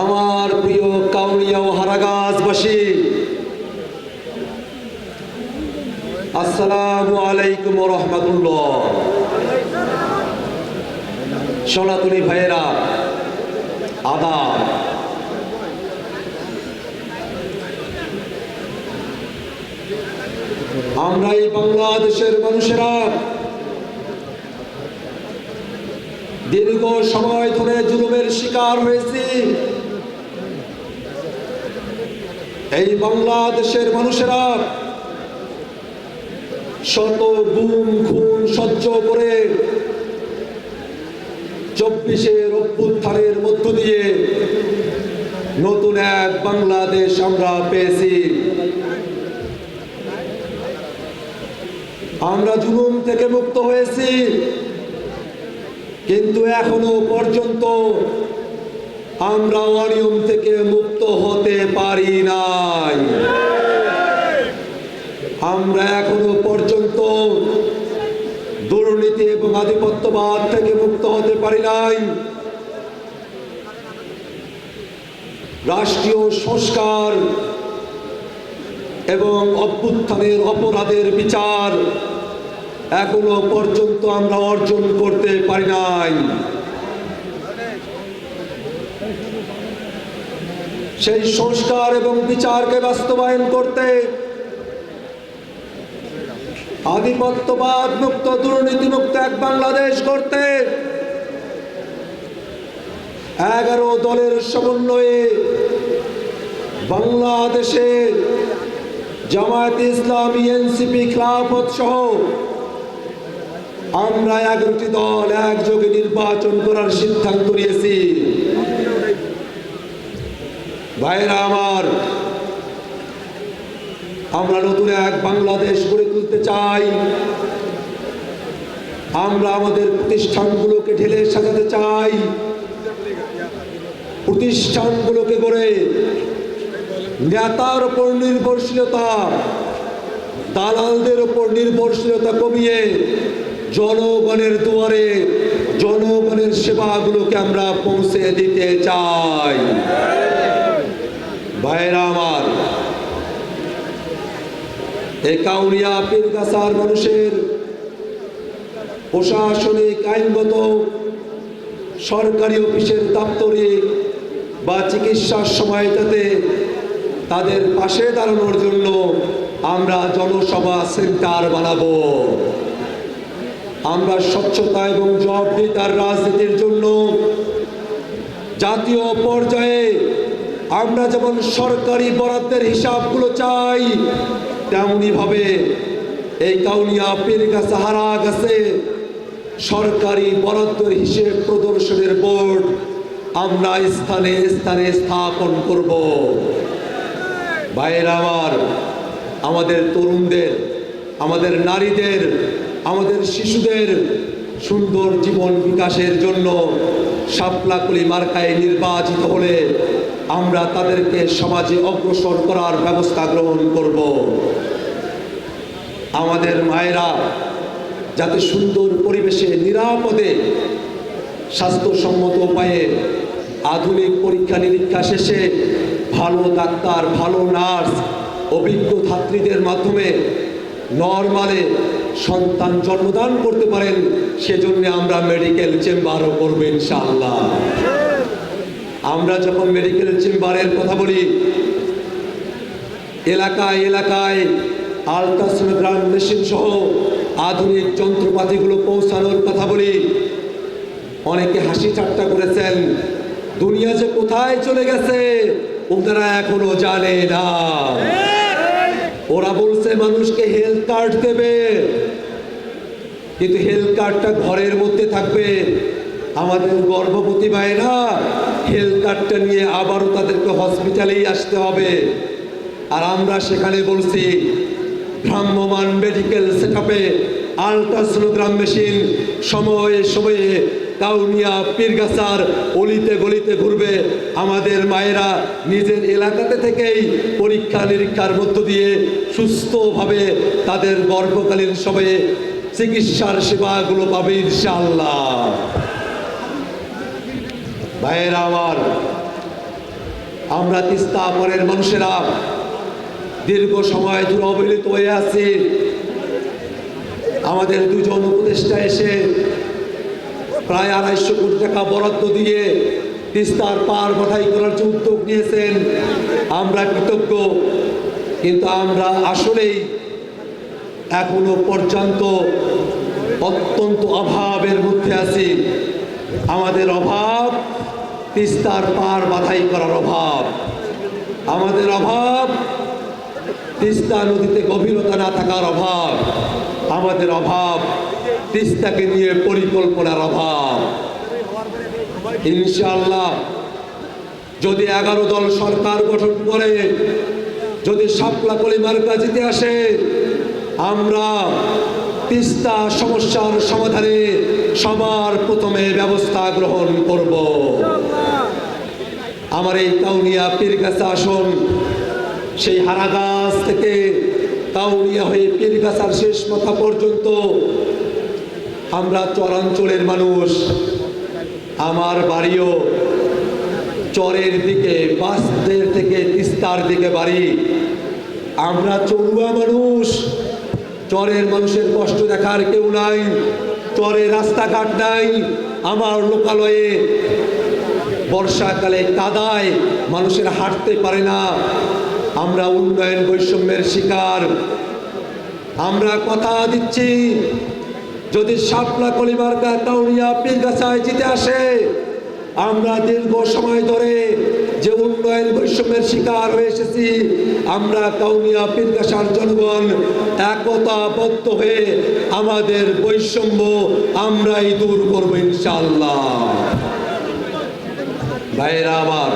আমার প্রিয় কাউনিয়া ও হারাগাছবাসী, আসসালামু আলাইকুম রহমতুল্লাহ। সনাতনী ভাইয়েরা, আদাব। আমরা এই বাংলাদেশের মানুষেরা দীর্ঘ সময় ধরে জুলুমের শিকার হয়েছি। এই বাংলাদেশের মানুষেরা শত গুম, খুন, সহ্য করে চব্বিশের অভ্যুত্থানের মধ্য দিয়ে নতুন এক বাংলাদেশ আমরা পেয়েছি। আমরা জুলুম থেকে মুক্ত হয়েছি। কিন্তু এখনও পর্যন্ত আমরা অনিয়ম থেকে মুক্ত হতে পারি নাই। আমরা এখনও পর্যন্ত দুর্নীতি এবং আধিপত্যবাদ থেকে মুক্ত হতে পারি নাই। রাষ্ট্রীয় সংস্কার এবং অভ্যুত্থানের অপরাধের বিচার এখনও পর্যন্ত আমরা অর্জন করতে পারি নাই। সেই সংস্কার এবং বিচারকে বাস্তবায়ন করতে আধিপত্যবাদ মুক্ত দুর্নীতি মুক্ত এক বাংলাদেশ করতে এগারো দলের সমন্বয়ে বাংলাদেশে জামায়াত ইসলামী, এনসিপি, খেলাফত সহ আমরা এগারোটি দল একযোগে নির্বাচন করার সিদ্ধান্ত নিয়েছি। ভাইরা আমার, আমরা নতুন এক বাংলাদেশ গড়ে তুলতে চাই। আমরা আমাদের প্রতিষ্ঠানগুলোকে ঢেলে সাজাতে চাই। প্রতিষ্ঠানগুলোকে গড়ে নেতার ওপর নির্ভরশীলতা, দালালদের ওপর নির্ভরশীলতা কমিয়ে জনগণের দুয়ারে, জনগণের সেবাগুলোকে আমরা পৌঁছে দিতে চাই। কাউরিয়া পীরগাছার মানুষের প্রশাসনিক আইনগত সরকারি অফিসের দাপ্তরিক বা চিকিৎসার সময় যাতে তাদের পাশে দাঁড়ানোর জন্য আমরা জনসভা সেন্টার বানাবো। আমরা স্বচ্ছতা এবং জবাবদিহিতার রাজনীতির জন্য জাতীয় পর্যায়ে আমরা যেমন সরকারি বরাদ্দের হিসাবগুলো চাই তেমনি ভাবে এই কাউনিয়া পীর গাছে হারা গাছে। সরকারি বরাদ্দের হিসেব প্রদর্শনের বোর্ড আমরা স্থানে স্থানে স্থাপন করব। বাইরে আমার, আমাদের তরুণদের, আমাদের নারীদের, আমাদের শিশুদের সুন্দর জীবন বিকাশের জন্য সাপলাকুলি মার্কায় নির্বাচিত হলে আমরা তাদেরকে সমাজে অগ্রসর করার ব্যবস্থা গ্রহণ করব। আমাদের মায়েরা যাতে সুন্দর পরিবেশে, নিরাপদে স্বাস্থ্যসম্মত উপায়ে আধুনিক পরীক্ষা নিরীক্ষা শেষে ভালো ডাক্তার, ভালো নার্স, অভিজ্ঞ ছাত্রীদের মাধ্যমে নর্মালে সন্তান জন্মদান করতে পারেন, সেজন্য আমরা মেডিকেল চেম্বারও করব ইনশাআল্লাহ। আমরা যখন মেডিকেল চেম্বারের কথা বলি, এলাকায় এলাকায় আলট্রাসোনোগ্রাম মেশিন সহ আধুনিক যন্ত্রপাতিগুলো পৌঁছানোর কথা বলি, অনেকে হাসি ঠাট্টা করেছেন, দুনিয়া যে কোথায় চলে গেছে, ওনারা এখনও জানে না। ওরা বলছে, মানুষকে হেলথ কার্ড দেবে। কিন্তু হেলথ কার্ডটা ঘরের মধ্যে থাকবে। আমাদের গর্ভবতী মায়েরা হেলথ কার্ডটা নিয়ে আবারও তাদেরকে হসপিটালেই আসতে হবে। আর আমরা সেখানে বলছি ভ্রাম্যমান মেডিকেল সেট আপে আলট্রাসোনোগ্রাম মেশিন সময়ে সময়ে কাউনিয়া পীরগাছার অলিতে গলিতে ঘুরবে। আমাদের মায়েরা নিজের এলাকাতে থেকেই পরীক্ষা নিরীক্ষার মধ্য দিয়ে সুস্থভাবে তাদের গর্ভকালীন সময়ে চিকিৎসার সেবাগুলো পাবে ইনশাল্লাহ ভাইয়েরা আমার, আমরা তিস্তা পরের মানুষেরা দীর্ঘ সময় ধরে অবহেলিত হয়ে আছি। আমাদের দুজন উপদেষ্টা এসে প্রায় আড়াইশো কোটি টাকা বরাদ্দ দিয়ে তিস্তার পার বাধাই করার যে উদ্যোগ নিয়েছেন, আমরা কৃতজ্ঞ। কিন্তু আমরা আসলেই এখনও পর্যন্ত অত্যন্ত অভাবের মধ্যে আছি। আমাদের অভাব তিস্তার পার বাধাই করার অভাব। আমাদের অভাব, তিস্তা নদীতে গভীরতা না থাকার অভাব। আমাদের অভাব তিস্তাকে নিয়ে পরিকল্পনার অভাব। ইনশাল্লাহ যদি এগারো দল সরকার গঠন করে, যদি সাপলা কলিমার কাজিতে আসে, আমরা তিস্তা সমস্যার সমাধানে সবার প্রথমে ব্যবস্থা গ্রহণ করব। আমার এই কাউনিয়া পীরগাছা আসন। সেই হারাগাছ থেকে কাউনিয়া হয়ে পীরগাছার শেষ মাথা পর্যন্ত আমরা চরাঞ্চলের মানুষ। আমার বাড়িও চরের দিকে বাসদের থেকে, তিস্তার দিকে বাড়ি। আমরা চড়ুয়া মানুষ। চরের মানুষের কষ্ট দেখার কেউ নাই। চরে রাস্তাঘাট নাই। আমার লোকালয়ে বর্ষাকালে কাদায় মানুষের হাঁটতে পারে না। আমরা উন্নয়ন বৈষম্যের শিকার। আমরা কথা দিচ্ছি। যদি শাপলা কলিমার্কা কাউনিয়া পীরগাছায় জিতে আসে, আমরা দীর্ঘ সময় ধরে যে উন্নয়ন বৈষম্যের শিকার হয়ে এসেছি, আমরা কাউনিয়া পীরগাছার জনগণ একতাবদ্ধ হয়ে আমাদের বৈষম্য আমরাই দূর করব ইনশাল্লাহ ভাইয়েরা আমার,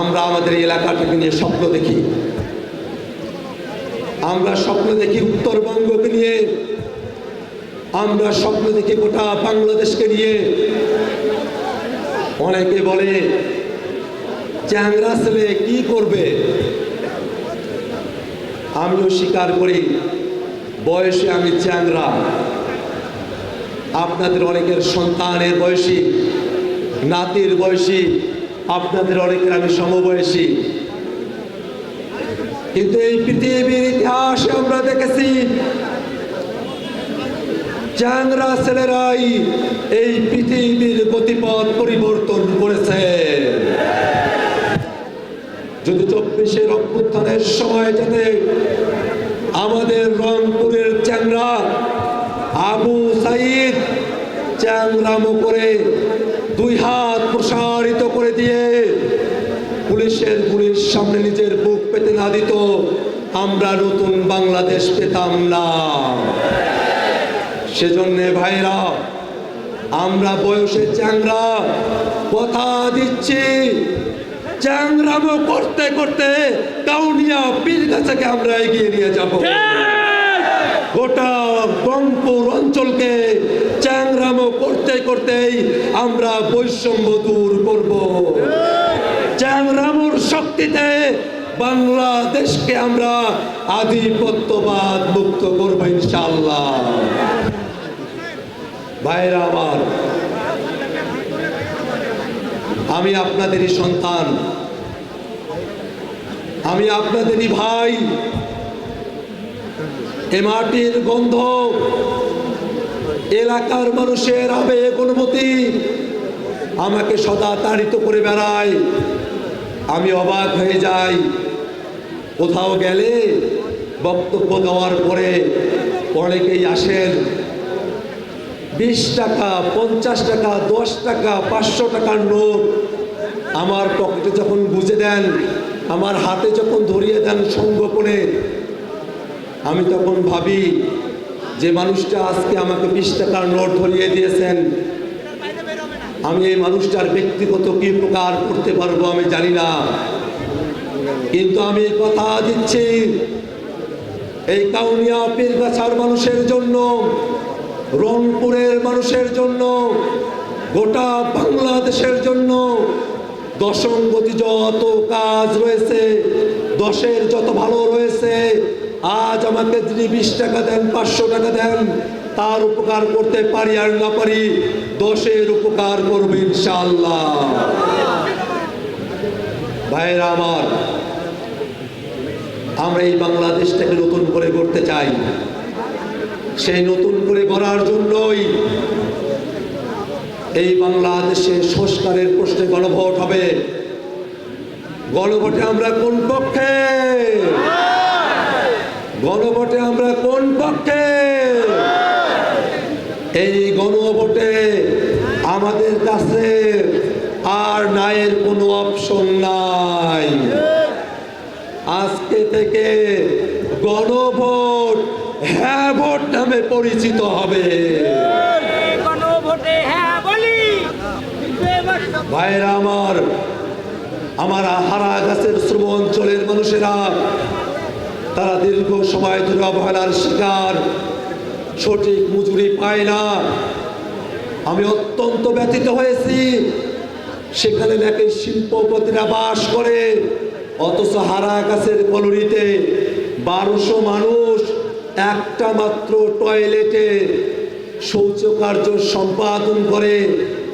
আমরা আমাদের এলাকাটাকে নিয়ে স্বপ্ন দেখি। আমরা স্বপ্ন দেখি উত্তরবঙ্গকে নিয়ে। আমরা স্বপ্ন দেখি গোটা বাংলাদেশকে নিয়ে। অনেকে বলে, চ্যাংরা ছেলে কি করবে? আমিও স্বীকার করি, বয়সে আমি চ্যাংরা। আপনাদের অনেকের সন্তানের বয়সী, নাতির বয়সী, আপনাদের অনেকের আমি সমবয়সী। কিন্তু এই পৃথিবীর ইতিহাসে আমরা দেখেছি। চ্যাংরা ছেলেরাই এই পৃথিবীর গতিপথ পরিবর্তন করেছে। যদি চব্বিশের অভ্যুত্থানের সময় যাতে আমাদের রংপুরের চ্যাংরা আবু সাইদ চ্যাংরামো করে দুই হাত প্রসারিত করে দিয়ে পুলিশের গুলির সামনে নিজের বুক পেতে না দিত, আমরা নতুন বাংলাদেশ পেতাম না। সেজন্য ভাইরা, আমরা বয়সে চ্যাংরা, কথা দিচ্ছি। চ্যাংরামো করতে করতে কাউনিয়া পীর গাছাকে আমরা এগিয়ে নিয়ে যাব। গোটা রংপুর অঞ্চলকে চ্যাংরামো করতে করতেই আমরা বৈষম্য দূর করব। চ্যাংরামোর শক্তিতে বাংলাদেশকে আমরা আধিপত্যবাদ মুক্ত করব ইনশাল্লাহ ভাইরা আমার, আমি আপনাদেরই সন্তান, আমি আপনাদেরই ভাই। এ মাটির গন্ধ এলাকার মানুষের আবেগ অনুমতি আমাকে সদা তাড়িত করে বেড়ায়। আমি অবাক হয়ে যাই। কোথাও গেলে বক্তব্য দেওয়ার পরে অনেকেই আসেন। বিশ টাকা, পঞ্চাশ টাকা, দশ টাকা, পাঁচশো টাকার নোট আমার পকেটে যখন বুঝে দেন, আমার হাতে যখন ধরিয়ে দেন সঙ্গোপনে আমি তখন ভাবি, যে মানুষটা আজকে আমাকে বিশ টাকার নোট ধরিয়ে দিয়েছেন আমি এই মানুষটার ব্যক্তিগত কি প্রকার করতে পারব আমি জানি না। কিন্তু আমি কথা দিচ্ছি, এই কাউনিয়া পীরগাছার মানুষের জন্য, রংপুরের মানুষের জন্য, গোটা বাংলাদেশের জন্য দশম গতি যত কাজ রয়েছে, দশের যত ভালো রয়েছে, আজ আমাকে যিনি বিশ টাকা দেন, পাঁচশো টাকা দেন তার উপকার করতে পারি আর না পারি দশের উপকার করবে ইনশাল্লাহ আমার, আমরা এই বাংলাদেশটাকে নতুন করে গড়তে চাই। সেই নতুন করে গড়ার জন্যই এই বাংলাদেশে সংস্কারের প্রশ্নে গণভোট হবে। গণভোটে আমরা কোন পক্ষে? গণভোটে আমরা কোন পক্ষে? এই গণভোটে আমাদের কাছে আর নায়ের কোনো অপশন নাই। আজকে থেকে গণভোট হ্যাঁ ভোট নামে পরিচিত হবে। হ্যাঁ ভাইরা আমার আমার হারা গাছের শ্রম অঞ্চলের মানুষেরা তারা দীর্ঘ সময় ধরে অবহেলার শিকার। সঠিক মজুরি পায় না। আমি অত্যন্ত ব্যথিত হয়েছি। সেখানে নাকি শিল্পপতিরা বাস করে। অথচ হারা গাছের কলোনিতে বারোশো মানুষ, একটা মাত্র টয়লেটে শৌচকার্য সম্পাদন করে।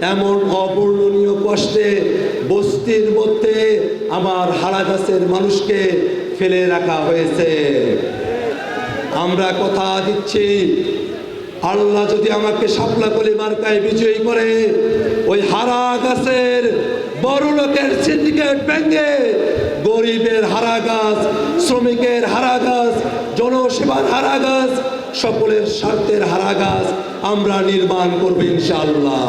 এমন অবর্ণনীয় কষ্টে বস্তির মধ্যে আমার হারা গাছের মানুষকে ফেলে রাখা হয়েছে। আমরা কথা দিচ্ছি। আল্লাহ যদি আমাকে শাপলা কলি মার্কায় বিজয়ী করে, ওই হারা গাছের বড় লোকের সিন্ডিকেট ব্যাঙ্গে গরিবের হারা গাছ, শ্রমিকের হারা গাছ, জনসেবার হারা গাছ, সকলের স্বার্থের হারা গাছ আমরা নির্মাণ করব ইনশাআল্লাহ।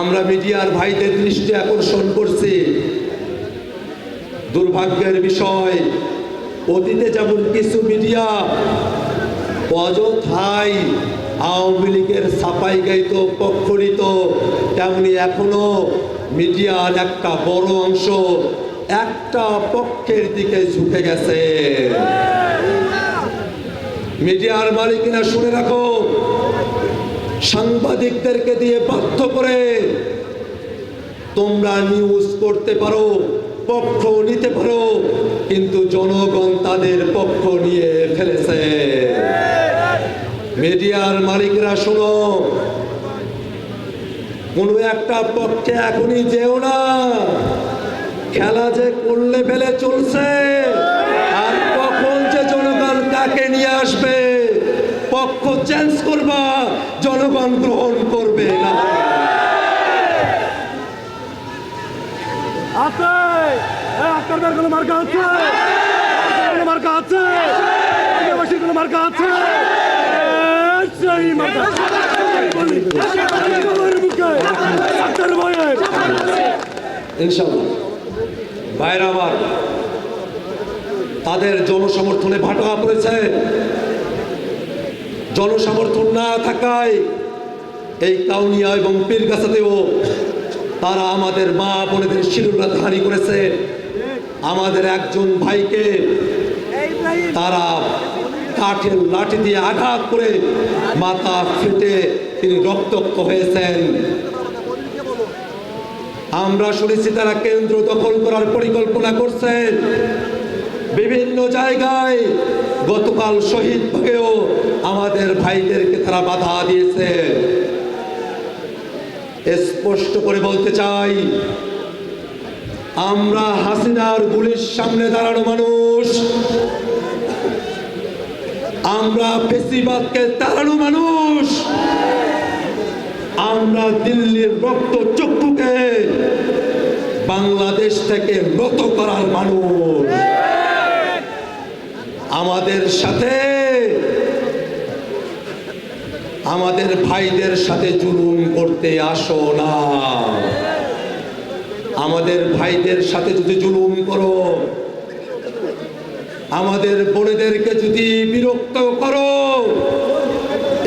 আমরা মিডিয়ার ভাইদের দৃষ্টি আকর্ষণ করছি। দুর্ভাগ্যের বিষয় অতীতে যেমন কিছু মিডিয়া অযথাই আওয়ামী লীগের সাপাই গাইত পক্ষ তেমনি এখনও মিডিয়ার একটা বড় অংশ একটা পক্ষের দিকে ঝুঁকে গেছে। মিডিয়ার মালিকিনা শুনে রাখো, সাংবাদিকদেরকে দিয়ে বাধ্য করে তোমরা নিউজ করতে পারো। পক্ষ নিতে পারো, কিন্তু জনগণ তাদের পক্ষ নিয়ে ফেলেছে। মিডিয়ার মালিকরা শোনো, কোনো একটা পক্ষে এখনই যেও না। খেলা যে করলে ফেলে চলছে, আর কখন যে জনগণ কাকে নিয়ে আসবে, পক্ষ চেঞ্জ করবা, জনগণ গ্রহণ করবে না। এই কোনো মার্কা আছে? কোনো মার্কা আছে? আদিবাসীর কোনো মার্কা আছে? ভাইরা আমার তাদের জনসমর্থনে ভাটা পড়েছে। জনসমর্থন না থাকায় এই কাউনিয়া এবং পীরগাছাতেও তারা আমাদের মা বোনেদের শিরুরাধারি করেছে। আমাদের একজন ভাইকে তারা কাঠের লাঠি দিয়ে আঘাত করে মাথা ফেটে তিনি রক্তাক্ত হয়েছেন। আমরা শুনেছি তারা কেন্দ্র দখল করার পরিকল্পনা করছেন বিভিন্ন জায়গায় গতকাল শহীদ ভাগেও আমাদের ভাইদেরকে তারা বাধা দিয়েছে। স্পষ্ট করে বলতে চাই, আমরা হাসিনার গুলির সামনে দাঁড়ানো মানুষ। আমরা ফেসিবাদকে তাড়ানো মানুষ। আমরা দিল্লির রক্ত চক্ষুকে বাংলাদেশ থেকে নত করার মানুষ। আমাদের সাথে আমাদের ভাইদের সাথে জুলুম করতে আসো না। আমাদের ভাইদের সাথে যদি জুলুম করো, আমাদের বোনেদেরকে যদি বিরক্ত করো,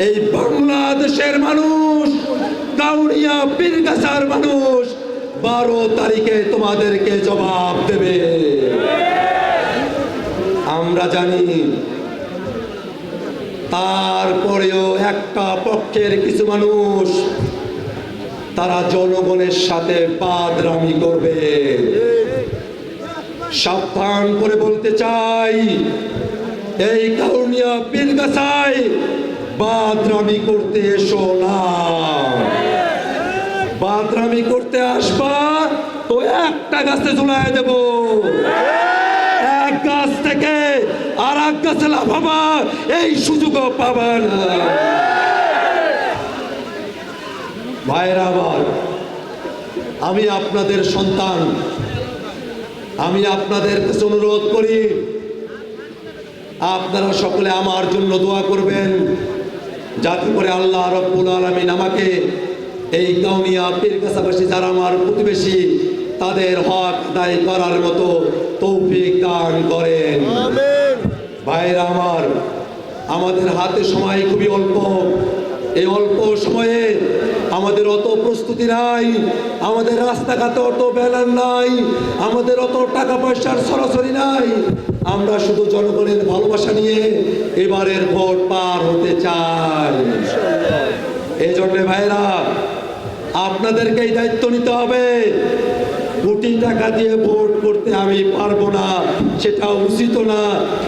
এই বাংলাদেশের মানুষ কাউরিয়া পীরগাছার মানুষ বারো তারিখে তোমাদেরকে জবাব দেবে। আমরা জানি তারপরেও একটা পক্ষের কিছু মানুষ তারা জনগণের সাথে বাদরামি করবে। সাবধান করে বলতে চাই, এই কাউনিয়া পীরগাছায় বাদরামি করতে এসো না। বাদরামি করতে আসবা, তো একটা গাছে ঝুলাই দেব। এক গাছে এই সুযোগও পাবা না। ভাইরা আমার, আমি আপনাদের সন্তান। আমি আপনাদের কাছে অনুরোধ করি, আপনারা সকলে আমার জন্য দোয়া করবেন, যাতে করে আল্লাহ রব্বুল আলমিন আমাকে এই কাউনিয়া পীর কাছাপাশি যারা আমার প্রতিবেশী, তাদের হক আদায় করার মতো তৌফিক দান করেন। আমাদের হাতে সময় খুবই অল্প। এই অল্প সময়ে আমাদের অত প্রস্তুতি নাই, আমাদের রাস্তাঘাটে অত ব্যানার নাই, আমাদের অত টাকা পয়সার সরাসরি নাই। আমরা শুধু জনগণের ভালোবাসা নিয়ে এবারের ভোট পার হতে চাই। এই জন্যে ভাইরা আপনাদেরকে এই দায়িত্ব নিতে হবে। কোটি টাকা দিয়ে ভোট করতে আমি পারব না সেটা উচিত না।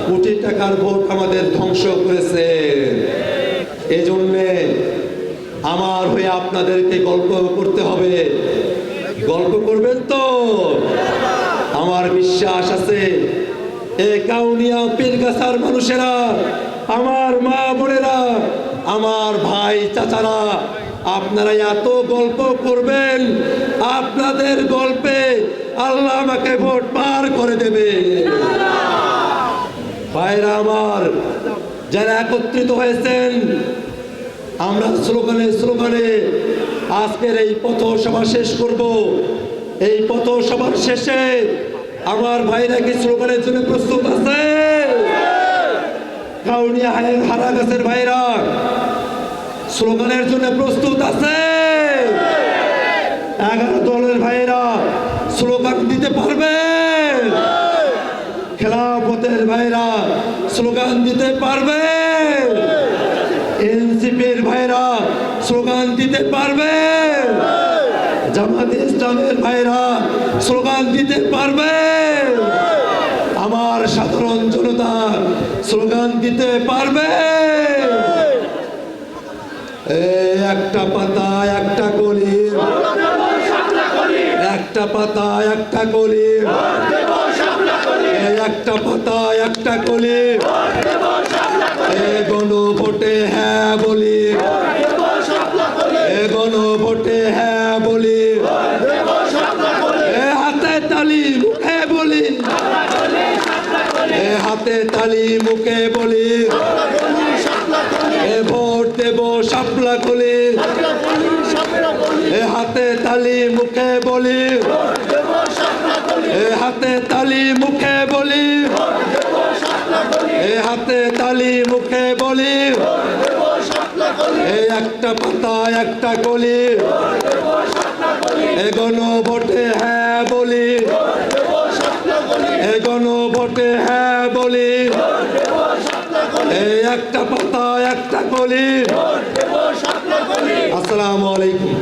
কোটি টাকার ভোট আমাদের ধ্বংস করেছে। এই জন্যে আমার হয়ে আপনাদেরকে গল্প করতে হবে। গল্প করবেন তো? আমার বিশ্বাস আছে, এ মানুষেরা, আমার মা বোনেরা, আমার ভাই চাচারা আপনারা এত গল্প করবেন, আপনাদের গল্পে আল্লাহ আমাকে ভোট পার করে দেবে। ভাইরা আমার, যারা একত্রিত হয়েছেন, আমরা স্লোগানে স্লোগানে আজকের এই পথ পথসভা শেষ করব। এই পথ পথসভার শেষে আমার ভাইরা কি স্লোগানের জন্য প্রস্তুত আছে? কাউনিয়া হায়ের হারা গাছের ভাইরা স্লোগানের জন্য প্রস্তুত আছে। এগারো দলের ভাইরা স্লোগান দিতে পারবে। খেলাফতের ভাইরা স্লোগান দিতে পারবে। এনসিপির ভাইরা স্লোগান দিতে পারবে। জামাত ইসলামের ভাইরা স্লোগান দিতে পারবে। আমার সাধারণ জনতা স্লোগান দিতে পারবে। একটা পাতা একটা কলি একটা পাতা একটা কলি একটা পাতা একটা কলি এ গণ ভোটে হ্যাঁ বলি এ গণ ভোটে হ্যাঁ বলি এ হাতে তালি মুখে বলি এ হাতে তালি মুখে বলি এ ভোট দেব সাপলা কলি এ হাতে তালি, মুখে বলি। এ হাতে তালি, মুখে বলি। এ হাতে তালি, মুখে বলি। এই একটা পাতা, একটা কলি। এ গণ ভোটে হ্যাঁ বলি। এ গণ ভোটে হ্যাঁ বলি। এই একটা পাতা একটা কলি আসসালামু আলাইকুম।